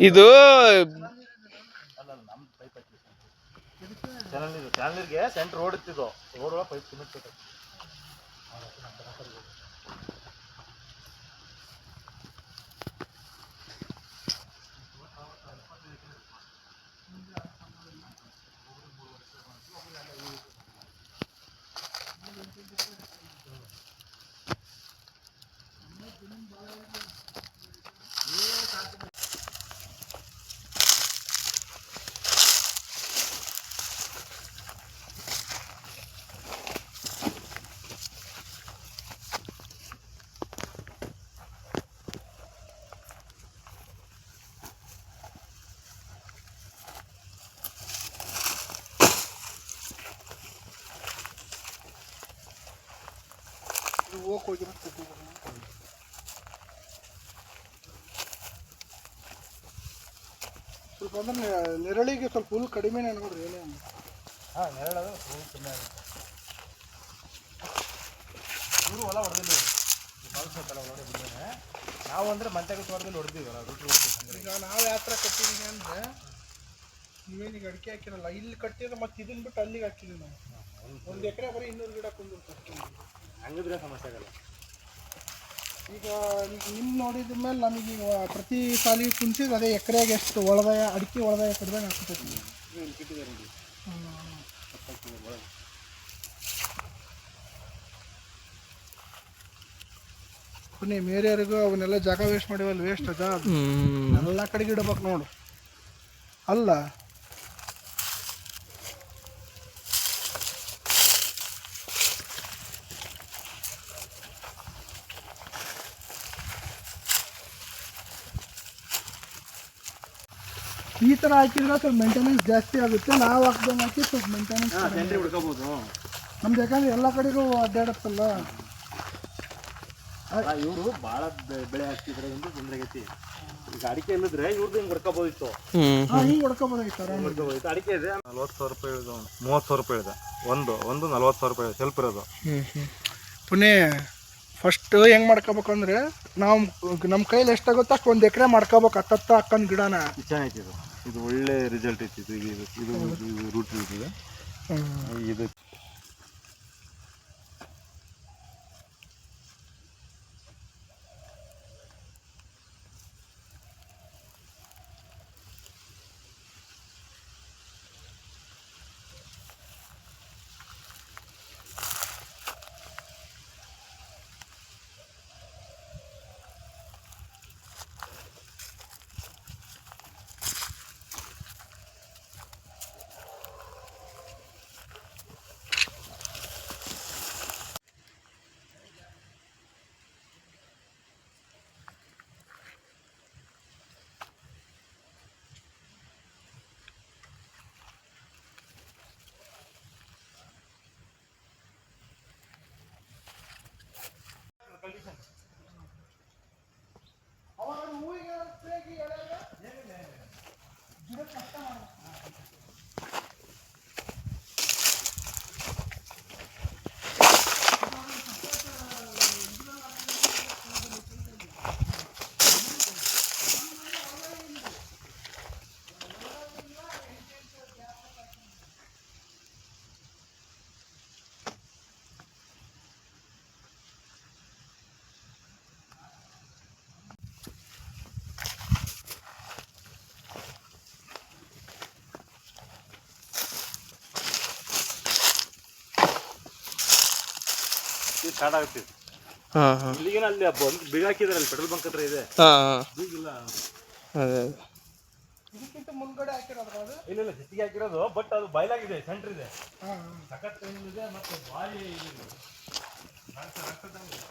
ಇದು ಚಾನಲ್ ಇದು ಚಾನಲ್ಗೆ ಸೆಂಟ್ರ್ ರೋಡ್ ಇತ್ತಿದ್ದು ರೋಡ್ ಪೈಪ್ ಸಿಮೆಂಟ್ ಕಟ್ಟೋದು ಹೋಗಕ್ಕೆ ಹೋಗಿರೋ ಸ್ವಲ್ಪ ಅಂದ್ರೆ ನೆರಳಿಗೆ ಸ್ವಲ್ಪ ಹುಲ್ಲು ಕಡಿಮೆನೇ ನೋಡ್ರಿ ಏನೇ. ಹಾಂ ನೆರಳದು ಹೂವು ಕಮ್ಮಿ ಆಗುತ್ತೆ. ಇವರು ಹೊಲ ಹೊಡೆದಿಲ್ಲ ಬಳಸತ್ತಲ್ಲ ಹೊಡೆ ಬಿಡ್ದೇನೆ ನಾವು ಅಂದ್ರೆ ಮಂತ್ಯಾಗ ತೋಟದಲ್ಲಿ ಹೊಡೆದಿವಲ್ಲ ರೊಟ್ಟಿ ಹೊಡ್ತೀವಿ ಈಗ ನಾವು ಯಾವ ಥರ ಕಟ್ಟಿದೀವಿ ಅಂದ್ರೆ ನೀವೇನೀಗ ಅಡಿಕೆ ಹಾಕಿರಲ್ಲ ಇಲ್ಲಿ ಕಟ್ಟಿದ್ರೆ ಮತ್ತೆ ಇದನ್ನ ಬಿಟ್ಟು ಅಲ್ಲಿಗೆ ಹಾಕಿದ್ವಿ ನಾವು. ಒಂದು ಎಕರೆ ಬರೀ ಇನ್ನೂರು ಗಿಡ ಕುಂದಿರ್ತಾರೆ ಹಂಗಿದ್ರೆ ಸಮಸ್ಯೆ ಆಗಲ್ಲ ಈಗ ಈಗ ನಿಮ್ಮ ನೋಡಿದ ಮೇಲೆ ನಮಗೆ ಪ್ರತಿ ಸಾಲಿ ಕುಂಚಿದ್ರೆ ಅದೇ ಎಕರೆಗೆ ಎಷ್ಟು ಒಳದಾಯ ಅಡಿಕೆ ಒಳದಾಯ ಕಡಿಮೆ ಹಾಕ್ತೀವಿ ಬನ್ನಿ ಮೇರೆಯವ್ರಿಗೂ ಅವನ್ನೆಲ್ಲ ಜಾಗ ವೇಸ್ಟ್ ಮಾಡಿವಲ್ಲ ವೇಸ್ಟ್ ಅದ. ಎಲ್ಲ ಕಡೆಗೆ ಇಡಬೇಕು ನೋಡು. ಅಲ್ಲ ಈ ಥರ ಹಾಕಿದ್ರೆ ಸ್ವಲ್ಪ ಮೇಂಟೆನೆನ್ಸ್ ಜಾಸ್ತಿ ಆಗುತ್ತೆ. ನಾವು ಹಾಕ್ದಂಗೆ ಹಾಕಿ ಸ್ವಲ್ಪ ಮೇಂಟೆನೆನ್ಸ್ ಹುಡ್ಕೋಬೋದು. ನಮ್ದು ಯಾಕಂದ್ರೆ ಎಲ್ಲ ಕಡೆಗೂ ಅಡ್ಡಾಡತ್ತಲ್ಲ? ಇವರು ಭಾಳ ಬೆಳೆ ಹಾಕ್ತಿದ್ರೆ ಒಂದು ತೊಂದರೆ ಆಗೈತಿ ಈಗ ಅಡಿಕೆ ಇಲ್ಲದ್ರೆ ಇವ್ರದ್ದು ಹಿಂಗೆ ಹೊಡ್ಕೋಬೋದಿತ್ತು. ಹಿಂಗೆ ಹೊಡ್ಕೊಬೋದಾಗಿತ್ತು. ಹೊಡ್ಕೋಬೋದಿತ್ತು. ಅಡಿಕೆ ಇದೆ. ನಲ್ವತ್ತು ಸಾವಿರ ರೂಪಾಯಿ ಇಳಿದ ಮೂವತ್ತು ಸಾವಿರ ರೂಪಾಯಿ ಇದೆ. ಒಂದು ಒಂದು ನಲ್ವತ್ತು ಸಾವಿರ ರೂಪಾಯಿ ಸೆಲ್ಫ್ ಇರೋದು. ಪುಣೆ ಫಸ್ಟ್ ಹೆಂಗ್ ಮಾಡ್ಕೋಬೇಕು ಅಂದ್ರೆ ನಾವು ನಮ್ಮ ಕೈಲಿ ಎಷ್ಟಾಗುತ್ತೋ ಅಷ್ಟು ಒಂದು ಎಕರೆ ಮಾಡ್ಕೋಬೇಕು. ಹತ್ತತ್ತ ಹಾಕೊಂಡು ಗಿಡನ. ಚೆನ್ನಾಗೈತಿ ಇದು ಒಳ್ಳೆ ರಿಸಲ್ಟ್ ಇತ್ತು. ಇದು ಇದು ಇದು ಇದು ರೂಟ್ ಇದೆ ಇದು ಸ್ಟಾರ್ಟ್ ಆಗುತ್ತೆ. ಹಾ ಹಾ. ಇಲ್ಲಿಗೇನ ಅಲ್ಲಿ ಬಂದು ಬಿಗ ಹಾಕಿದಾರೆ ಅಲ್ಲಿ ಪೆಟ್ರೋಲ್ ಬಂಕ್ ಹತ್ರ ಇದೆ. ಹಾ ಹಾ. ಬೀಗಿಲ್ಲ ಅದೇ ಅದೇ. ಇದಕ್ಕಿಂತ ಮುಂದ್ಗಡೆ ಹಾಕಿರೋದ್ರ ಅದು? ಇಲ್ಲ ಇಲ್ಲ ಸಿಟ್ಟಿಗೆ ಹಾಕಿರೋದು ಬಟ್ ಅದು ಬಯಲಾಗಿದೆ ಸೆಂಟ್ರ್ ಇದೆ. ಸಖತ್ ಇದೆ ಮತ್ತು ಬಾಯಿ ಇದೆ. ರಕ್ತ- ರಕ್ತದಂಗೆ ಇದೆ.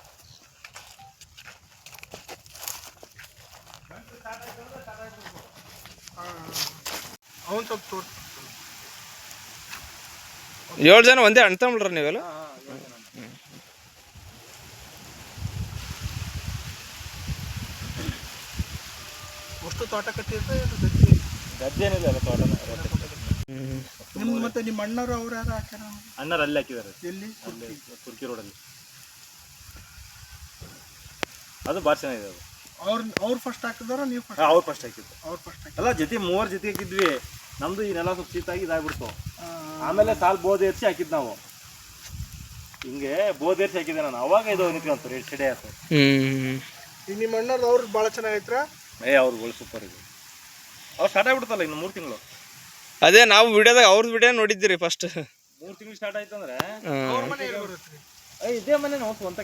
ಅವನು ಸ್ವಲ್ಪ ತೋಟ ಏಳು ಜನ ಒಂದೇ ಅಣ್ಣ ತಮ್ಮಳ್ರ ನೀವೆಲ್ಲ? ಅಷ್ಟು ತೋಟ ಕಟ್ಟಿದ್ರೆ ಗದ್ದೆ ಗದ್ದೇನಿಲ್ಲ ಅಲ್ಲ ತೋಟನ ಹ್ಮ್. ನಿಮ್ದು ಮತ್ತೆ ನಿಮ್ಮ ಅಣ್ಣರು ಅವ್ರು ಯಾರು ಹಾಕ್ಯಾರ? ಅಣ್ಣರು ಅಲ್ಲಿ ಹಾಕಿದ್ದಾರೆ. ಎಲ್ಲಿ? ಅಲ್ಲಿ ತುರ್ಕಿ ರೋಡಲ್ಲಿ. ಅದು ಭಾಳ ಚೆನ್ನಾಗಿದೆ ಅದು. ಅವ್ರ ಅವ್ರು ಫಸ್ಟ್ ಹಾಕಿದಾರ ನೀವು ಫಸ್ಟ್ ಅವ್ರು ಫಸ್ಟ್ ಹಾಕಿದ್ದು. ಅವ್ರು ಫಸ್ಟ್ ಹಾಕಿ ಎಲ್ಲ ಜೊತೆ ಮೂವರು ಜೊತೆ ಹಾಕಿದ್ವಿ. ನಮ್ದು ಈ ನೆಲ ಸ್ವಲ್ಪ ಶೀತಾಗಿ ಇದಾಗ್ಬಿಡ್ತು. ಆಮೇಲೆ ಸಾಲ್ ಬೋದ್ ಎರ್ಸಿ ಹಾಕಿದ್ ನಾವು. ಹಿಂಗೆ ಬೋದ್ ಎರ್ಸಿ ಹಾಕಿದ್ದೆ ನಾನು. ಅವಾಗ ಇದು ನಿಂತ್ಕೊಂತ ರೇಟ್ ಸೆಡೆ ಆಯ್ತು. ಈಗ ನಿಮ್ಮ ಅಣ್ಣವ್ರು ಅವ್ರು ಭಾಳ ಚೆನ್ನಾಗೈತ್ರ ಏ ಅವ್ರುಗಳು ಸೂಪರ್ ಇದೆ ಅವ್ರು ಸ್ಟಾರ್ಟ್ ಆಗ್ಬಿಡ್ತಲ್ಲ ಇನ್ನು ಮೂರು ತಿಂಗಳು? ಅದೇ ನಾವು ವಿಡಿಯೋದಾಗ ಅವ್ರದ್ದು ವಿಡಿಯೋ ನೋಡಿದ್ದೀರಿ ಫಸ್ಟ್ ಮೂರು ತಿಂಗಳು ಸ್ಟಾರ್ಟ್ ಆಯ್ತು ಅಂದ್ರೆ? ಅವ್ರ ಮನೆ ಎಲ್ಲಿ ಬರುತ್ತೆ? ಏ, ಇದೇ ಮನೆ ನಾವು ಸ್ವಂತ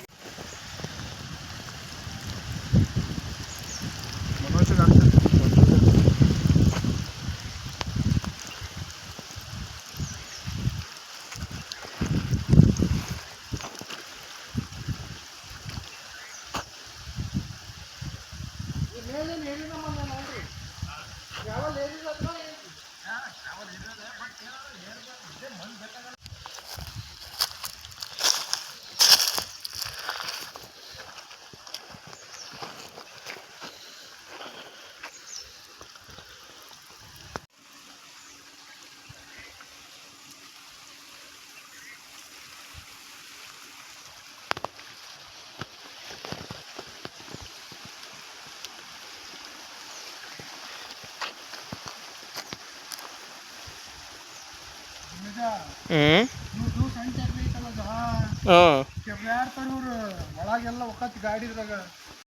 ನಿಜ ಹ್ಞೂ ಇವ್ರದ್ದು ಸಣ್ಣ ಚಕ್ರಿ ಐತಲ್ಲ ಜಾ ಹಾಂ. ಕೆಬ್ಯಾಡ್ತಾರೆ ಇವ್ರು ಒಳಗೆಲ್ಲ ಒಕ್ಕತ್ ಗಾಡಿ ಇದ್ರಾಗ